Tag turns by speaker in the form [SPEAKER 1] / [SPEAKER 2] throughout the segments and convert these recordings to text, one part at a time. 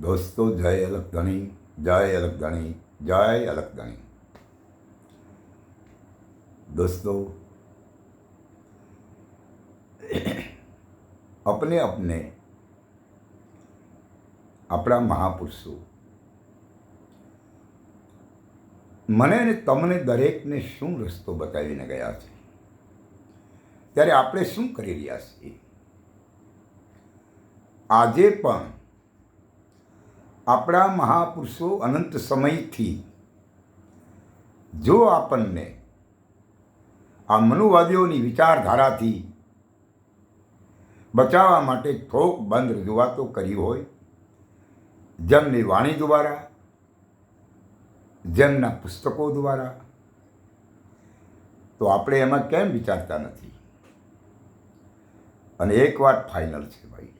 [SPEAKER 1] દોસ્તો જય અલગ ધણી જય અલગ ધણી જય અલગ ધણી દોસ્તો અપને અપને આપણા મહાપુરુષો, મને અને તમને દરેકને શું રસ્તો બતાવીને ગયા છે? ત્યારે આપણે શું કરી રહ્યા છીએ? આજે પણ આપણા મહાપુરુષો અનંત સમયથી જો આપણને આ મનુવાદીઓની વિચારધારાથી બચાવવા માટે થોક બંધ રજૂઆતો કરી હોય, જેમની વાણી દ્વારા, જેમના પુસ્તકો દ્વારા, તો આપણે એમાં કેમ વિચારતા નથી? અને એક વાત ફાઇનલ છે ભાઈ,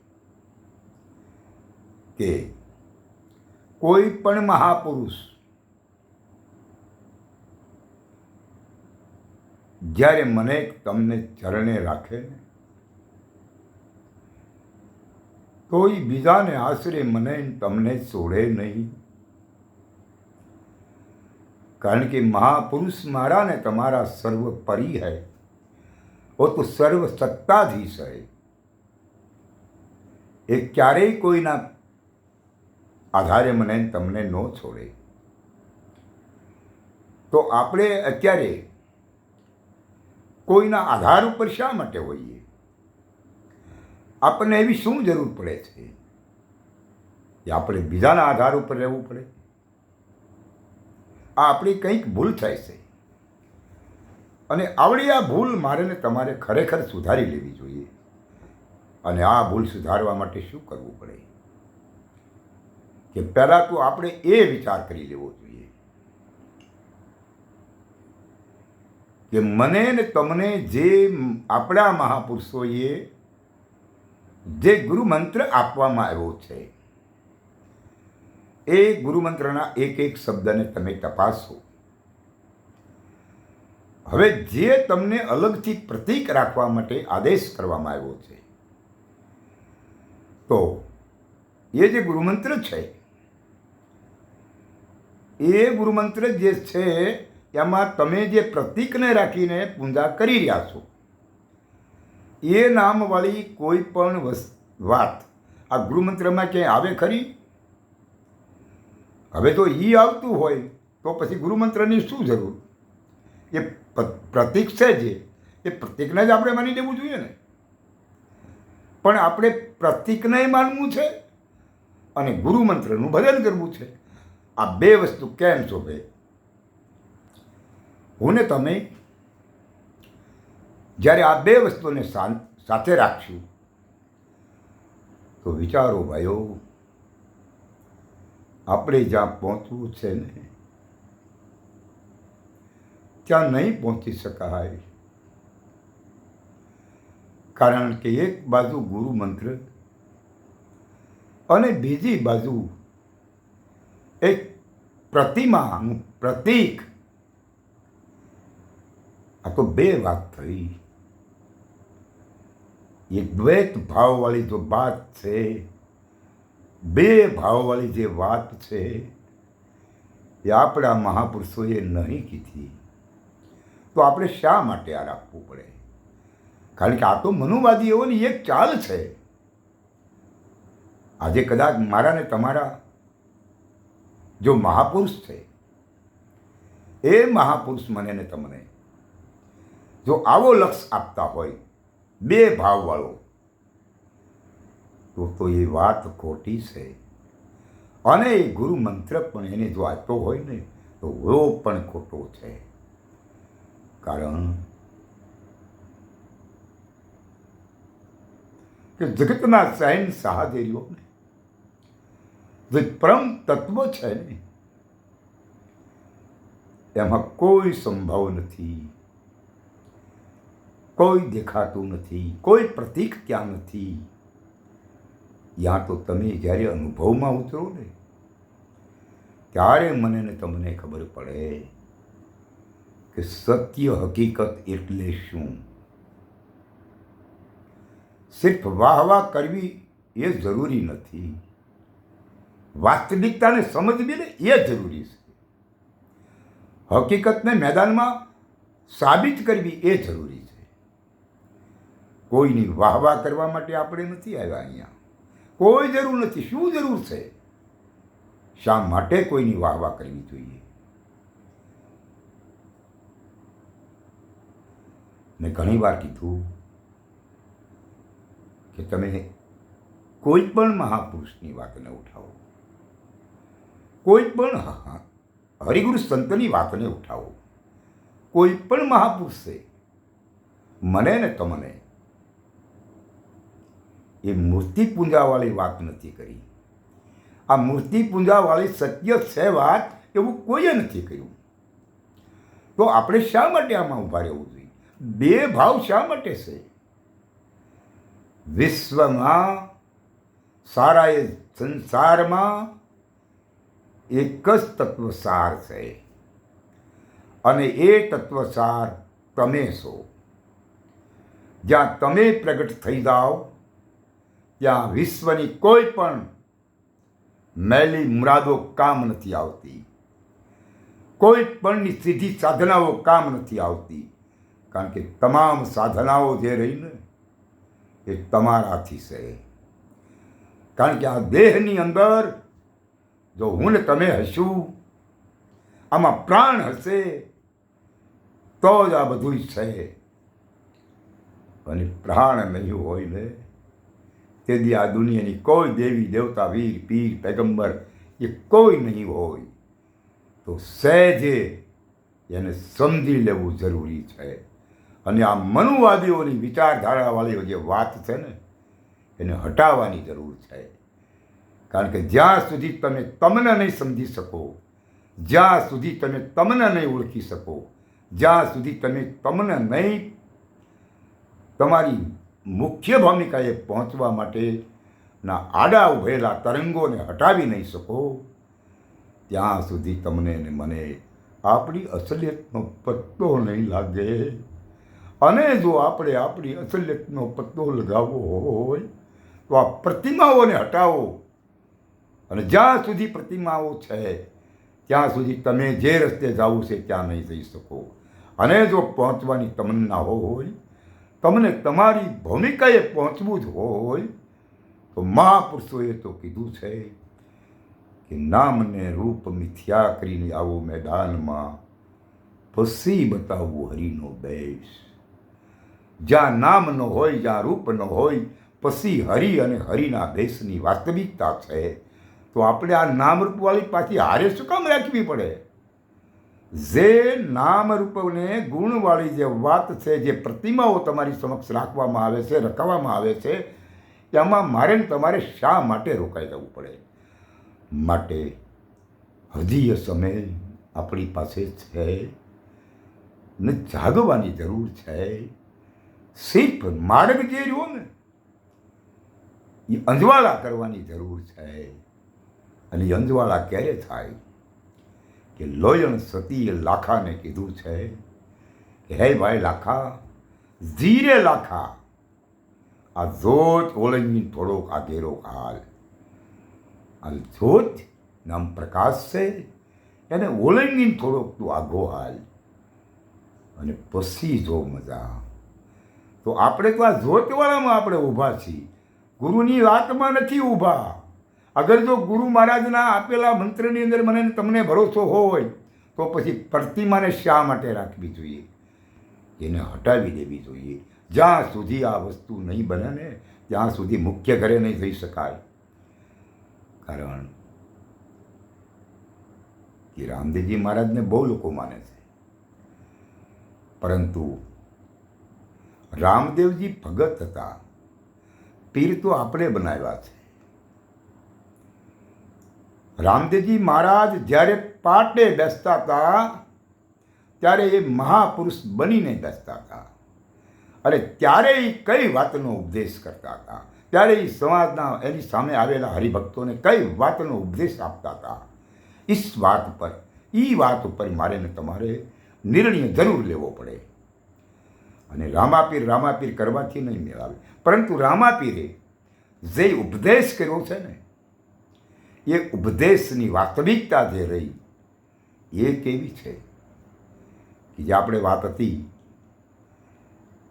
[SPEAKER 1] કે કોઈ પણ મહાપુરુષ જ્યારે મને તમને ચરણે રાખે ને કોઈ બીજાને આશરે મને તમને છોડે નહીં. કારણ કે મહાપુરુષ મારા ને તમારા સર્વપરી હૈ. वो તો સર્વ સત્તાધીશ હૈ. એ ક્યારેય કોઈના આધારે મને તમને ન છોડે. તો આપણે અત્યારે કોઈના આધાર ઉપર શા માટે હોઈએ? આપણને એવી શું જરૂર પડે છે? કે આપણે બીજાના આધાર ઉપર રહેવું પડે? આ આપણી કંઈક ભૂલ થાય છે. અને આવડી આ ભૂલ મારે ને તમારે ખરેખર સુધારી લેવી જોઈએ. અને આ ભૂલ સુધારવા માટે શું કરવું પડે? કે પહેલાં તો આપણે એ વિચાર કરી લેવો જોઈએ. કે મને ને તમને જે આપણા મહાપુરુષોએ જે ગુરુમંત્ર આપવામાં આવ્યો છે, એ ગુરુમંત્રના એક એક શબ્દને તમે તપાસો. હવે જે તમને અલગથી પ્રતીક રાખવા માટે આદેશ કરવામાં આવ્યો છે, તો એ જે ગુરુમંત્ર છે એ ગુરુમંત્ર જે છે, એમાં તમે જે પ્રતિકને રાખીને પૂજા કરી રહ્યા છો, એ નામવાળી કોઈ પણ વાત. આ ગુરુમંત્રમાં ક્યાંય આવે ખરી? હવે તો એ આવતું હોય, તો પછી ગુરુમંત્રની શું જરૂર? એ પ્રતિક છે જે એ પ્રતિકને જ આપણે માની લેવું જોઈએ ને. પણ આપણે પ્રતિકને માનવું છે અને ગુરુમંત્રનું ભજન કરવું છે. આ બે વસ્તુ કેમ શોભે? હું ને તમે જ્યારે આ બે વસ્તુને સાથે રાખશું, તો વિચારો ભાઈઓ, આપણે જ્યાં પહોંચવું છે ને? ત્યાં નહીં પહોંચી શકાય. કારણ કે એક બાજુ ગુરુ મંત્ર અને બીજી બાજુ એક પ્રતિમા પ્રતીક. આ તો બે વાત થઈ. એ દ્વૈત ભાવવાળી જો વાત છે, બે ભાવવાળી જે વાત છે, એ આપણા મહાપુરુષોએ નહીં કીધી. તો આપણે શા માટે આ રાખવું પડે? કારણ કે આ તો મનુવાદીઓની એક ચાલ છે. આજે કદાચ મારા ને તમારા જો મહાપુરુષ છે, એ મહાપુરુષ મને ને તમને. જો આવો લક્ષ આપતા હોય, બે ભાવવાળો, તો તો એ વાત ખોટી છે. અને એ ગુરુ મંત્ર પણ એને જો આપ્યો હોય ને, તો વો પણ ખોટો છે. કારણ કે જગતના સહેન સહાદેરીઓ ને પરમ તત્વ છે ને? એમાં કોઈ સંભવ નથી. કોઈ દેખાતું નથી. કોઈ પ્રતીક ત્યાં નથી. યા તો તમે જ્યારે અનુભવમાં ઉતરો ને, ત્યારે મને ને તમને ખબર પડે કે સત્ય હકીકત એટલે શું? સિર્ફ વાહ વાહ કરવી એ જરૂરી નથી. વાસ્તવિકતાને સમજવી ને એ જરૂરી છે. હકીકતને મેદાનમાં સાબિત કરવી એ જરૂરી છે. કોઈની વાહવાહ કરવા માટે આપણે નથી આવ્યા અહીંયા. કોઈ જરૂર નથી. શું જરૂર છે? શા માટે કોઈની વાહવાહ કરવી જોઈએ? મેં ઘણી વાર કીધું કે તમે કોઈ પણ મહાપુરુષની વાતને ઉઠાવો. કોઈ પણ હરિગુરુ સંતની વાતને ઉઠાવો. કોઈ પણ મહાપુરુષે મને ને તમને, એ મૂર્તિ પૂંજાવાળી વાત નથી કરી. આ મૂર્તિ પૂંજાવાળી સત્ય છે વાત એવું કોઈએ નથી કહ્યું. તો આપણે શા માટે આમાં ઊભા રહેવું જોઈએ? બે ભાવ શા માટે છે? વિશ્વમાં સારા એ સંસારમાં એક જ તત્વસાર છે. અને એ તત્વસાર તમે છો. જ્યાં તમે પ્રગટ થઈ જાઓ, ત્યાં વિશ્વની કોઈ પણ મેલી મુરાદો કામ નથી આવતી. કોઈ પણની સીધી સાધનાઓ કામ નથી આવતી. કારણ કે તમામ સાધનાઓ જે રહીને એ તમારાથી છે. કારણ કે આ દેહની અંદર જો હું ને તમે હશું, આમાં પ્રાણ હશે, તો જ આ બધું છે. અને પ્રાણ નહીં હોય ને તેથી આ દુનિયાની કોઈ દેવી, દેવતા, વીર, પીર, પેગંબર, એ કોઈ નહીં હોય. તો સહેજે એને સમજી લેવું જરૂરી છે. અને આ મનુવાદીઓની વિચારધારાવાળી જે વાત છે ને, એને હટાવવાની જરૂર છે. કારણ કે જ્યાં સુધી તમે તમને નહીં સમજી શકો, જ્યાં સુધી તમે તમને નહીં ઓળખી શકો, જ્યાં સુધી તમે તમને નહીં તમારી મુખ્ય ભૂમિકાએ પહોંચવા માટેના આડા ઉભેલા તરંગોને હટાવી નહીં શકો, ત્યાં સુધી તમને ને મને આપણી અસલિયતનો પત્તો નહીં લાગે. અને જો આપણે આપણી અસલિયતનો પત્તો લગાવવો હોય, તો આ પ્રતિમાઓને હટાવો. અને જ્યાં સુધી પ્રતિમાઓ છે, ત્યાં સુધી તમે જે રસ્તે જવું છે, ત્યાં નહીં જઈ શકો. અને જો પહોંચવાની તમન્ના હોય, તમને તમારી ભૂમિકાએ પહોંચવું જ હોય, તો મહાપુરુષોએ તો કીધું છે કે નામને રૂપ મિથ્યા કરીને આવો મેદાનમાં, પછી બતાવવું હરિનો દેશ જ્યાં નામ ન હોય, જ્યાં રૂપ ન હોય, પછી હરિ અને હરિના દેશની વાસ્તવિકતા છે. તો આપણે આ નામરૂપવાળી પાછી હારે શું કામ રાખવી પડે? જે નામરૂપને ગુણવાળી જે વાત છે, જે પ્રતિમાઓ તમારી સમક્ષ રાખવામાં આવે છે રખાવવામાં આવે છે, એમાં મારે તમારે શા માટે રોકાઈ જવું પડે? માટે હજી એ સમય આપણી પાસે છે ને જાગવાની જરૂર છે. સિર્ફ માર્ગ જે રહ્યો ને, એ અંજવાળા કરવાની જરૂર છે. અને અંજવાળા ક્યારે થાય? કે લોયણ સતીએ લાખાને કીધું છે કે, હે ભાઈ લાખા ધીરે લાખા, આ જોત ઓળંગી થોડોક આ ઘેરો હાલ. આ જોત નામ પ્રકાશ છે, એને ઓળંગીને થોડોક તું આગો હાલ. અને પછી જો મજા. તો આપણે તો આ જોતવાળામાં આપણે ઊભા છીએ. ગુરુની વાતમાં નથી ઊભા. અગર જો ગુરુ મહારાજના આપેલા મંત્રની અંદર મને તમને ભરોસો હોય, તો પછી પ્રતિમાને શા માટે રાખવી જોઈએ? એને હટાવી દેવી જોઈએ. જ્યાં સુધી આ વસ્તુ નહીં બને ને, ત્યાં સુધી મુખ્ય ઘરે નહીં થઈ શકાય. કારણ કે રામદેવજી મહારાજને બહુ લોકો માને છે. પરંતુ રામદેવજી ભગત હતા. પીર તો આપણે બનાવ્યા છે. રામદેવજી મહારાજ જ્યારે પાટે બેસતા હતા, ત્યારે એ મહાપુરુષ બનીને બેસતા હતા. અને ત્યારે એ કઈ વાતનો ઉપદેશ કરતા હતા? ત્યારે એ સમાજના એની સામે આવેલા હરિભક્તોને કઈ વાતનો ઉપદેશ આપતા હતા? ઈસ વાત પર એ વાત ઉપર મારે ને તમારે નિર્ણય જરૂર લેવો પડે. અને રામાપીર રામાપીર કરવાથી નહીં મેળવે. પરંતુ રામાપીરે જે ઉપદેશ કર્યો છે ને એ ઉપદેશની વાસ્તવિકતા જે રહી, એ કેવી છે કે જે આપણે વાત હતી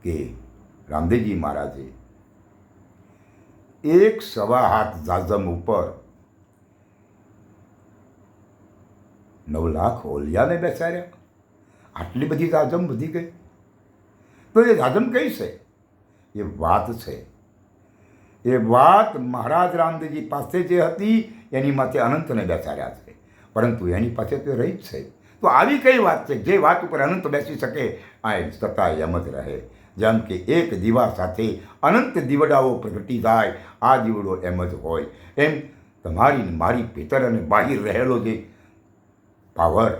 [SPEAKER 1] કે રામદેવજી મહારાજે એક સવા હાથ જાજમ ઉપર નવ લાખ ઓલિયાને બેસાડ્યા. આટલી બધી જાજમ વધી ગઈ. તો એ જાજમ કઈ છે? એ વાત છે. એ વાત મહારાજ રામદેવજી પાસે જે હતી એની માથે અનંતને બેસાડ્યા છે. પરંતુ એની પાસે તો રહી જ છે. તો આવી કઈ વાત છે? જે વાત ઉપર અનંત બેસી શકે, આ છતાં એમ જ રહે. જેમ કે એક દીવા સાથે અનંત દીવડાઓ પ્રગટી જાય, આ દીવડો એમ જ હોય. એમ તમારી મારી ભીતર અને બહાર રહેલો જે પાવર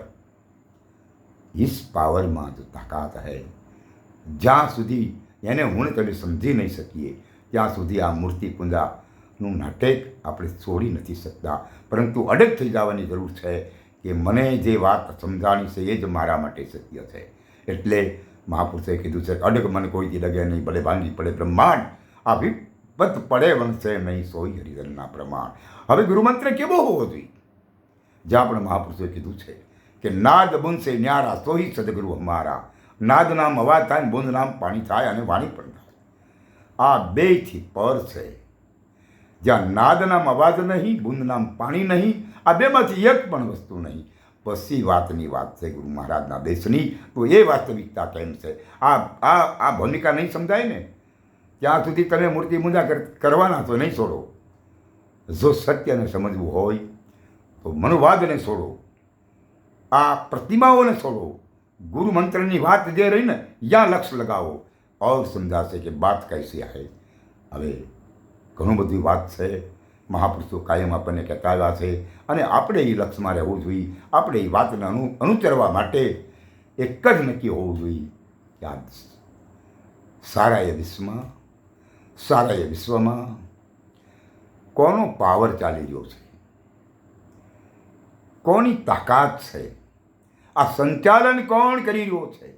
[SPEAKER 1] ઇસ પાવરમાં જ તાકાત હૈ. જ્યાં સુધી એને હું તમે સમજી નહીં શકીએ, ત્યાં સુધી આ મૂર્તિ પૂજાનું નાટક આપણે છોડી નથી શકતા. પરંતુ અડગ થઈ જવાની જરૂર છે કે મને જે વાત સમજાણી છે એ જ મારા માટે સત્ય છે. એટલે મહાપુરુષે કીધું છે, અડગ મને કોઈથી ડગે નહીં, ભલે ભાંગી પડે બ્રહ્માંડ. આ વિપત પડે વંશે નહીં સોઈ હરિજનના પ્રમાણ. હવે ગુરુમંત્ર કેવો હોવો જોઈએ? જ્યાં પણ મહાપુરુષે કીધું છે કે, નાદ બુનશે ન્યારા સોહી સદગુરુ અમારા. નાદ નામ અવાજ થાય ને બુંદ નામ પાણી થાય અને વાણી પણ થાય. આ બેથી પર છે. જ્યાં નાદ અવાજ નહીં બુંદ નામ પાણી નહીં, આ બેમાંથી એક પણ વસ્તુ નહીં. પછી વાતની વાત છે ગુરુ મહારાજના દેશની, તો એ વાસ્તવિકતા કેમ છે? આ આ આ ભૂમિકા નહીં સમજાય ને? ત્યાં સુધી તમે મૂર્તિ મૂંઝા કરવાના તો નહીં છોડો. જો સત્યને સમજવું હોય, તો મનોવાદને છોડો. આ પ્રતિમાઓને છોડો. ગુરુ મંત્રની વાત જે રહી ને, યા લક્ષ્ય લગાવો. ઓર સમજાશે કે વાત કૈસી હૈ હવે ઘણું બધી વાત છે. મહાપુરુષો કાયમ આપણને કહેતા આવ્યા છે અને આપણે એ લક્ષ્યમાં રહેવું જોઈએ. આપણે એ વાતને અનુ, અનુચરવા માટે એક જ નક્કી હોવું જોઈએ. કે સારા એ વિશ્વમાં સારા એ વિશ્વમાં કોનો પાવર ચાલી રહ્યો છે? કોની તાકાત છે? આ સંચાલન કોણ કરી રહ્યો છે?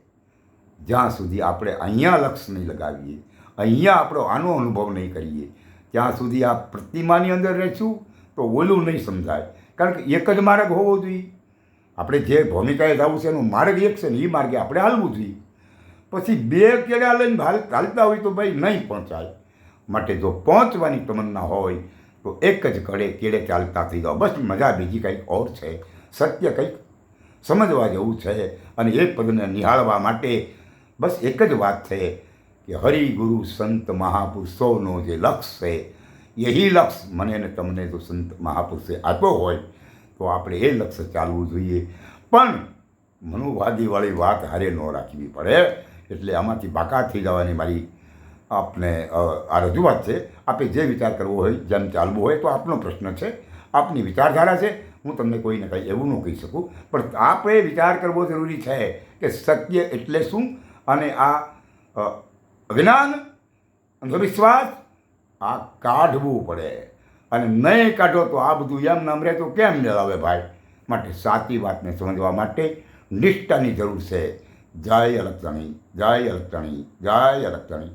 [SPEAKER 1] જ્યાં સુધી આપણે અહીંયા લક્ષ નહીં લગાવીએ, અહીંયા આપણો આનો અનુભવ નહીં કરીએ ત્યાં સુધી આ પ્રતિમાની અંદર રહીશું, તો ઓલું નહીં સમજાય. કારણ કે એક જ માર્ગ હોવો જોઈએ. આપણે જે ભૂમિકાએ જવું છે એનો માર્ગ એક છે ને એ માર્ગે આપણે હાલવું જોઈએ. પછી બે કેળા લઈને હાલ ચાલતા હોય તો ભાઈ નહીં પહોંચાય. માટે જો પહોંચવાની તમન્ના હોય, તો એક જ કડે કેળે ચાલતા થઈ જાઓ. બસ મજા બીજી કંઈક ઓર છે. સત્ય કંઈક સમજવા જેવું છે. અને એ પદને નિહાળવા માટે બસ એક જ વાત છે. કે હરિ ગુરુ સંત મહાપુરુષોનો જે લક્ષ્ય છે એ લક્ષ્ય મને ને તમને જો સંત મહાપુરુષે આપ્યો હોય, તો આપણે એ લક્ષ્ય ચાલવું જોઈએ. પણ મનોવાદીવાળી વાત હારે ન રાખવી પડે. એટલે આમાંથી બાકાત થઈ જવાની મારી આપને આ રજૂઆત છે. આપે જે વિચાર કરવો હોય, જેમ ચાલવું હોય, તો આપનો પ્રશ્ન છે. આપની વિચારધારા છે. હું તમને કોઈને કંઈ એવું ન કહી શકું. પણ આપણે વિચાર કરવો જરૂરી છે કે સત્ય એટલે શું? અને આ અજ્ઞાન અંધવિશ્વાસ આ કાઢવું પડે. અને નહીં કાઢો તો આ બધું એમ નામ રહે તો કેમ મેળવે ભાઈ? માટે સાચી વાતને સમજવા માટે નિષ્ઠાની જરૂર છે. જય અલગતણી જય અલગતણી જય અલગતણી